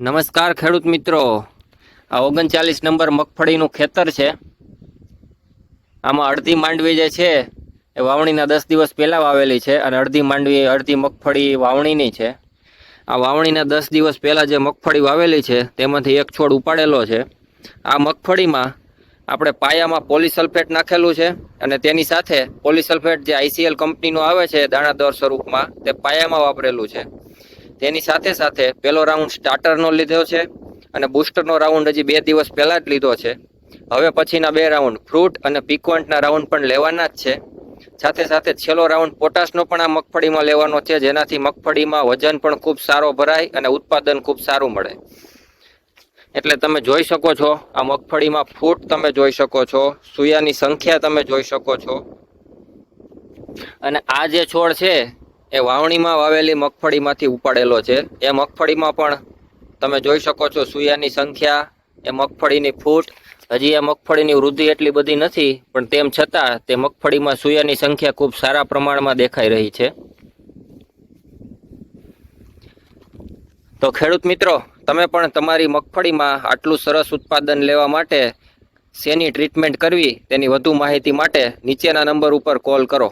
નમસ્કાર ખેડૂત મિત્રો. આ ઓગણચાલીસ નંબર મગફળીનું ખેતર છે. આમાં અડધી માંડવી જે છે, એ વાવણીના દસ દિવસ પહેલાં વાવેલી છે અને અડધી માંડવી, અડધી મગફળી વાવણીની છે. આ વાવણીના દસ દિવસ પહેલાં જે મગફળી વાવેલી છે, તેમાંથી એક છોડ ઉપાડેલો છે. આ મગફળીમાં આપણે પાયામાં પોલિસલ્ફેટ નાખેલું છે અને તેની સાથે પોલિસલ્ફેટ જે આઈસીએલ કંપનીનું આવે છે દાણાદાર સ્વરૂપમાં તે પાયામાં વાપરેલું છે. તેની સાથે સાથે પહેલો રાઉન્ડ સ્ટાર્ટરનો લીધો છે અને બૂસ્ટરનો રાઉન્ડ હજી બે દિવસ પહેલાં જ લીધો છે. હવે પછીના બે રાઉન્ડ ફ્રૂટ અને પીકવન્ટના રાઉન્ડ પણ લેવાના જ છે. સાથે સાથે છેલ્લો રાઉન્ડ પોટાશનો પણ આ મગફળીમાં લેવાનો છે, જેનાથી મગફળીમાં વજન પણ ખૂબ સારો ભરાય અને ઉત્પાદન ખૂબ સારું મળે. એટલે તમે જોઈ શકો છો, આ મગફળીમાં ફૂટ તમે જોઈ શકો છો, સુયાની સંખ્યા તમે જોઈ શકો છો. અને આ જે છોડ છે એ વાવણીમાં વાવેલી મગફળીમાંથી ઉપાડેલો છે. એ મગફળીમાં પણ તમે જોઈ શકો છો સુયાની સંખ્યા, એ મગફળીની ફૂટ. હજી આ મગફળીની વૃદ્ધિ એટલી બધી નથી, પણ તેમ છતાં તે મગફળીમાં સુયાની સંખ્યા ખૂબ સારા પ્રમાણમાં દેખાઈ રહી છે. તો ખેડૂત મિત્રો, તમે પણ તમારી મગફળીમાં આટલું સરસ ઉત્પાદન લેવા માટે શેની ટ્રીટમેન્ટ કરવી તેની વધુ માહિતી માટે નીચેના નંબર ઉપર કોલ કરો.